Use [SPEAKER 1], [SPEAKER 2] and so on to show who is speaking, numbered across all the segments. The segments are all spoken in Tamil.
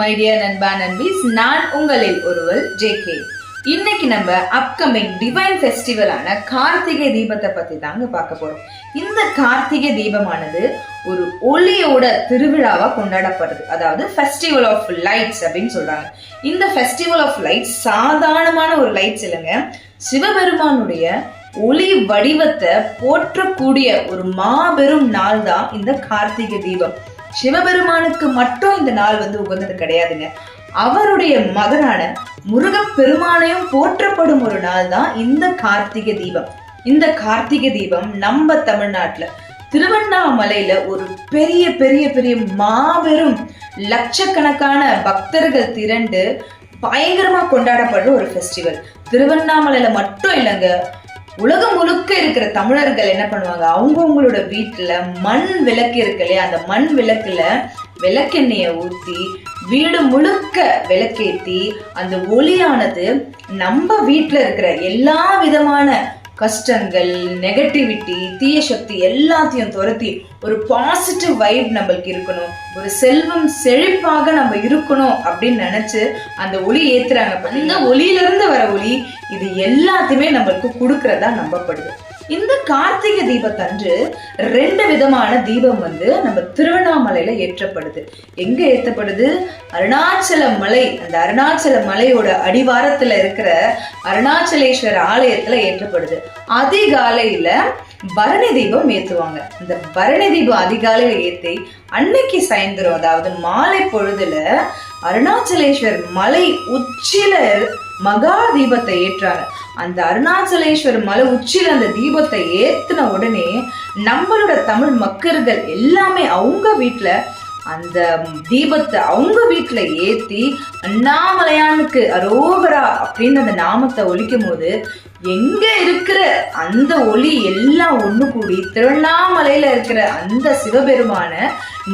[SPEAKER 1] மை டியர் நண்பா நண்பிஸ் நான் உங்களில் ஒருவர் ஜேகே இன்னைக்கு நம்ம அப்கமிங் டிவைன் ஃபெஸ்டிவலான கார்த்திகை தீபத்தை பத்தி தாங்க பார்க்க போறோம். இந்த கார்த்திகை தீபமானது ஒரு ஒளியோட திருவிழாவா கொண்டாடப்படுது. அதாவது ஃபெஸ்டிவல் ஆஃப் லைட்ஸ் அப்படின்னு சொல்றாங்க. இந்த ஃபெஸ்டிவல் ஆஃப் லைட்ஸ் சாதாரணமான ஒரு லைட்ஸ் இல்லைங்க. சிவபெருமானுடைய ஒளி வடிவத்தை போற்றக்கூடிய ஒரு மாபெரும் நாள் தான் இந்த கார்த்திகை தீபம். சிவபெருமானுக்கு மட்டும் இந்த நாள் வந்து உகந்தது கிடையாதுங்க. அவருடைய மகனான முருகப்பெருமானையும் போற்றப்படும் ஒரு நாள் தான் இந்த கார்த்திகை தீபம். இந்த கார்த்திகை தீபம் நம்ம தமிழ்நாட்டுல திருவண்ணாமலையில ஒரு பெரிய பெரிய பெரிய மாபெரும் லட்சக்கணக்கான பக்தர்கள் திரண்டு பயங்கரமா கொண்டாடப்படுற ஒரு ஃபெஸ்டிவல் திருவண்ணாமலையில மட்டும் இல்லைங்க உலகம் முழுக்க இருக்கிற தமிழர்கள் என்ன பண்ணுவாங்க? அவங்கவுங்களோட வீட்டுல மண் விளக்கு இருக்கு இல்லையா? அந்த மண் விளக்குல விளக்கெண்ணெயை ஊத்தி வீடு முழுக்க விளக்கேத்தி அந்த ஒளியானது நம்ம வீட்டுல இருக்கிற எல்லா விதமான கஷ்டங்கள் நெகட்டிவிட்டி தீய சக்தி எல்லாத்தையும் துரத்தி ஒரு பாசிட்டிவ் வைப் நம்மளுக்கு இருக்கணும். ஒரு செல்வம் செழிப்பாக நம்ம இருக்கணும் அப்படின்னு நினைச்சு அந்த ஒளி ஏத்துறாங்க இந்த ஒளியில இருந்து வர ஒளி இது எல்லாத்தையுமே நம்மளுக்கு கொடுக்கறதா நம்பப்படுது. இந்த கார்த்திகை தீபத்தன்று ரெண்டு விதமான தீபம் வந்து நம்ம திருவண்ணாமலையில ஏற்றப்படுது. எங்க ஏற்றப்படுது? அருணாச்சல மலை அந்த அருணாச்சல மலையோட அடிவாரத்துல இருக்கிற அருணாச்சலேஸ்வர ஆலயத்துல ஏற்றப்படுது. அதிகாலையில பரணி தீபம் ஏத்துவாங்க. இந்த பரணி தீபம் அதிகாலையில ஏத்தி அன்னைக்கு சாயந்தரம் அதாவது மாலை பொழுதுல அருணாச்சலேஸ்வர் மலை உச்சில மகா தீபத்தை ஏற்றாங்க. அந்த அருணாச்சலேஸ்வர் மலை உச்சியில் அந்த தீபத்தை ஏத்துன உடனே நம்மளோட தமிழ் மக்கர்கள் எல்லாமே அவங்க வீட்டில் அந்த தீபத்தை அவங்க வீட்டில் ஏற்றி அண்ணாமலையானுக்கு அரோகரா அப்படின்னு அந்த நாமத்தை ஒழிக்கும் போது எங்கே இருக்கிற அந்த ஒளி எல்லாம் ஒன்று கூடி திருவண்ணாமலையில் இருக்கிற அந்த சிவபெருமான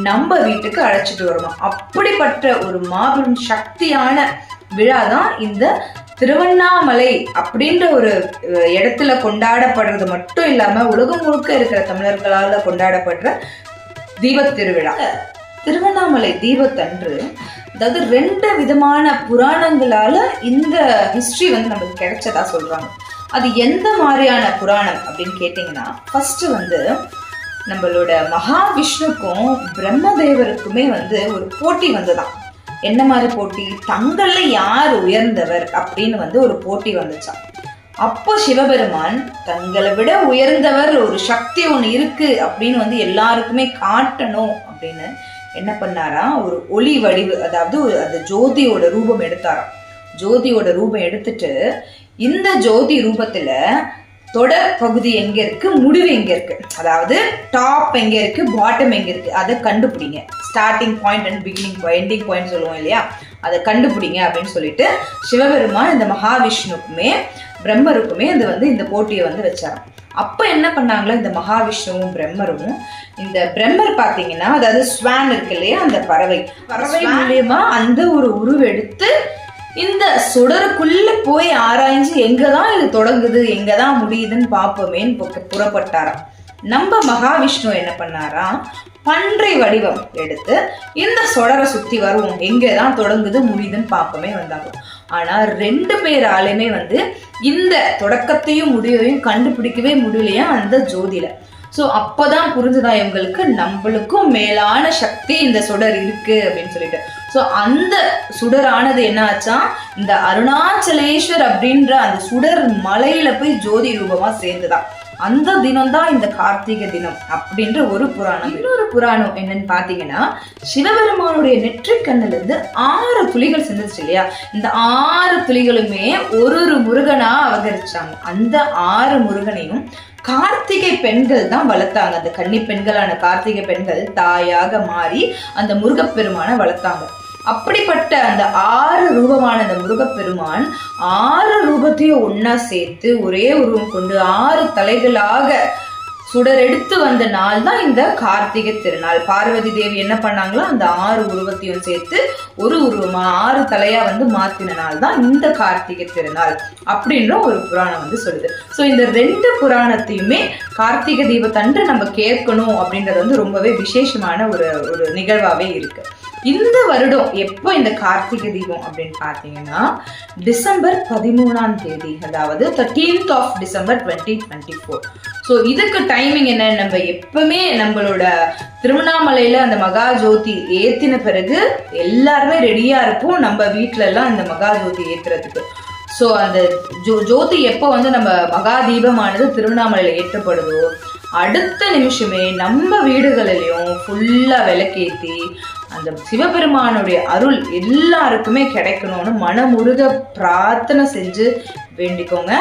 [SPEAKER 1] நம்ம வீட்டுக்கு அழைச்சிட்டு வருமா? அப்படிப்பட்ட ஒரு மாபெரும் சக்தியான விழா தான் இந்த திருவண்ணாமலை அப்படின்ற ஒரு இடத்துல கொண்டாடப்படுறது மட்டும் இல்லாம உலகம் முழுக்க இருக்கிற தமிழர்களால் கொண்டாடப்படுற தீபத் திருவிழா. திருவண்ணாமலை தீபத்தன்று அதாவது ரெண்டு விதமான புராணங்களால இந்த ஹிஸ்ட்ரி வந்து நமக்கு கிடைச்சதா சொல்றாங்க. அது எந்த மாதிரியான புராணம் அப்படின்னு கேட்டிங்கன்னா ஃபர்ஸ்ட் வந்து நம்மளோட மகாவிஷ்ணுக்கும் பிரம்மதேவருக்குமே வந்து ஒரு போட்டி வந்துதான் என்ன மாதிரி போட்டி? தங்கள்ல யார் உயர்ந்தவர்? அப்படின்னு வந்து ஒரு போட்டி வந்துச்சான் அப்போ சிவபெருமான் தங்களை விட உயர்ந்தவர் ஒரு சக்தி ஒன்று இருக்கு அப்படின்னு வந்து எல்லாருக்குமே காட்டணும் அப்படின்னு என்ன பண்ணாரா ஒரு ஒளி வடிவு அதாவது அந்த ஜோதியோட ரூபம் எடுத்தாராம். ஜோதியோட ரூபம் எடுத்துட்டு இந்த ஜோதி ரூபத்துல தொடர் பகுதி எங்க இருக்கு? முடிவு எங்க இருக்கு? அதாவது டாப் எங்க இருக்கு? பாட்டம் எங்க இருக்கு? அதை கண்டுபிடிங்க. Starting point and beginning ending point சொல்லுவோம் இல்லையா? அதை கண்டுபிடிங்க அப்படின்னு சொல்லிட்டு சிவபெருமான் இந்த மகாவிஷ்ணுக்குமே பிரம்மருக்குமே இது வந்து இந்த போட்டியை வந்து வச்சாராம். அப்ப என்ன பண்ணாங்களா இந்த மகாவிஷ்ணுவும் பிரம்மரும் இந்த பிரம்மர் பாத்தீங்கன்னா அதாவது ஸ்வான் இருக்கு இல்லையா அந்த பறவை. பறவை மூலியமா அந்த ஒரு உருவெடுத்து இந்த சுடருக்குள்ள போய் ஆராய்ஞ்சு எங்கதான் இது தொடங்குது எங்கதான் முடியுதுன்னு பார்ப்போமேன்னு புறப்பட்டாராம். நம்ம மகாவிஷ்ணு என்ன பண்ணாராம் பன்றை வடிவம் எடுத்து இந்த சொடரை சுத்தி வருவோம் எங்கதான் தொடங்குது முடியுதுன்னு பார்ப்போமே வந்தாங்க. ஆனா ரெண்டு பேராலுமே வந்து இந்த தொடக்கத்தையும் முடிவையும் கண்டுபிடிக்கவே முடியலையா அந்த ஜோதியில ஸோ அப்போதான் புரிஞ்சுதான் இவங்களுக்கு? நம்மளுக்கும் மேலான சக்தி இந்த சுடர் இருக்கு அப்படின்னு சொல்லிட்டு. ஸோ அந்த சுடரானது என்ன ஆச்சா? இந்த அருணாச்சலேஸ்வர் அப்படின்ற அந்த சுடர் மலையில போய் ஜோதி ரூபமா சேர்ந்துதான். அந்த தினம் தான் இந்த கார்த்திகை தினம் அப்படின்ற ஒரு புராணம். இன்னொரு புராணம் என்னன்னு பாத்தீங்கன்னா சிவபெருமானுடைய நெற்றிக்கண்ணுல இருந்து ஆறு துளிகள் சிந்துச்சு இல்லையா? இந்த ஆறு துளிகளுமே ஒரு ஒரு முருகனா அவகரிச்சாங்க அந்த ஆறு முருகனையும் கார்த்திகை பெண்கள் தான் வளர்த்தாங்க. அந்த கன்னி பெண்களான கார்த்திகை பெண்கள் தாயாக மாறி அந்த முருகப்பெருமான வளர்த்தாங்க. அப்படிப்பட்ட அந்த ஆறு ரூபமான அந்த முருகப்பெருமான் ஆறு ரூபத்தையும் ஒன்னா சேர்த்து ஒரே உருவம் கொண்டு ஆறு தலைகளாக சுடரெடுத்து வந்த நாள் தான் இந்த கார்த்திகை திருநாள். பார்வதி தேவி என்ன பண்ணாங்களோ அந்த ஆறு உருவத்தையும் சேர்த்து ஒரு உருவமா ஆறு தலையா வந்து மாத்தின நாள் தான் இந்த கார்த்திகை திருநாள் அப்படின்ற ஒரு புராணம் வந்து சொல்லுது. ஸோ இந்த ரெண்டு புராணத்தையுமே கார்த்திகை தீபத்தன்று நம்ம கேட்கணும் அப்படின்றது வந்து ரொம்பவே விசேஷமான ஒரு ஒரு நிகழ்வாகவே இருக்குது இந்த வருடம் எப்போ இந்த கார்த்திகை தீபம் அப்படின்னு பார்த்தீங்கன்னா டிசம்பர் பதிமூணாம் தேதி அதாவது thirteenth of December twenty twenty four so இதுக்கு டைமிங் என்ன நம்ம எப்பவுமே நம்மளோட திருவண்ணாமலையில் அந்த மகா ஜோதி ஏற்றின பிறகு எல்லாருமே ரெடியாக இருப்போம் நம்ம வீட்டிலலாம் அந்த மகா ஜோதி ஏற்றுறதுக்கு ஸோ அந்த ஜோ ஜோதி எப்போ வந்து நம்ம மகா தீபமானது திருவண்ணாமலையில் ஏற்றப்படுதோ அடுத்த நிமிஷமே நம்ம வீடுகளிலையும் ஃபுல்லாக விளக்கேற்றி அந்த சிவபெருமானுடைய அருள் எல்லாருக்குமே கிடைக்கணும்னு மனமுருக பிரார்த்தனை செஞ்சு வேண்டிக்கோங்க.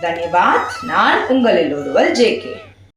[SPEAKER 1] தன்யவாத். நான் உங்களில் ஒருவர் ஜே கே.